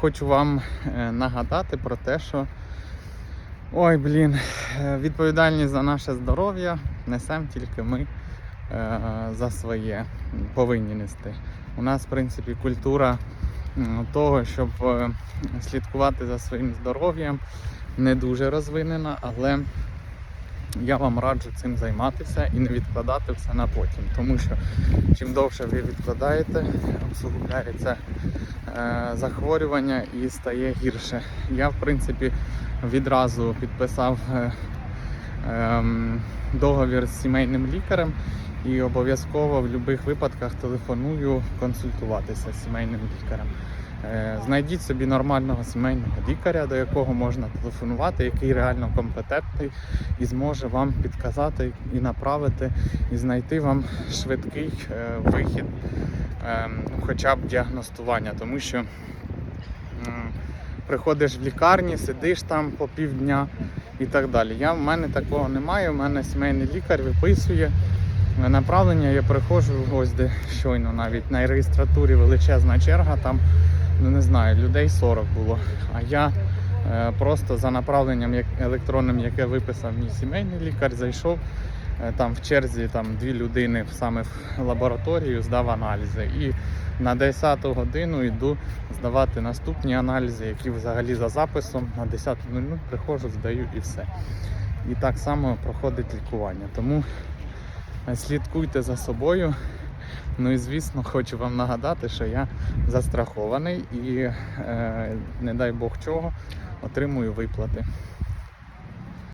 хочу вам е, нагадати про те, що ой, блін, е, відповідальність за наше здоров'я несемо тільки ми е, за своє повинні нести. У нас, в принципі, культура того, щоб слідкувати за своїм здоров'ям, не дуже розвинена, але я вам раджу цим займатися і не відкладати все на потім. Тому що чим довше ви відкладаєте, усугубляється е, захворювання і стає гірше. Я, в принципі, відразу підписав е, договір з сімейним лікарем і обов'язково в будь-яких випадках телефоную консультуватися з сімейним лікарем. Е, Знайдіть собі нормального сімейного лікаря, до якого можна телефонувати, який реально компетентний і зможе вам підказати і направити, і знайти вам швидкий е, вихід, е, ну, хоча б діагностування, тому що приходиш в лікарні, сидиш там по півдня і так далі. Я, в мене такого немає, у мене сімейний лікар виписує направлення, я приходжу ось де щойно навіть на реєстратурі величезна черга, там ну не знаю, людей 40 було. А я е, просто за направленням як електронним, яке виписав мій сімейний лікар, зайшов. Е, Там в черзі там дві людини саме в лабораторію здав аналізи. І на 10 годину йду здавати наступні аналізи, які взагалі за записом на 10.00 приходжу, здаю і все. І так само проходить лікування. Тому е, слідкуйте за собою. Ну і звісно, хочу вам нагадати, що я застрахований і, е, не дай Бог чого, отримую виплати.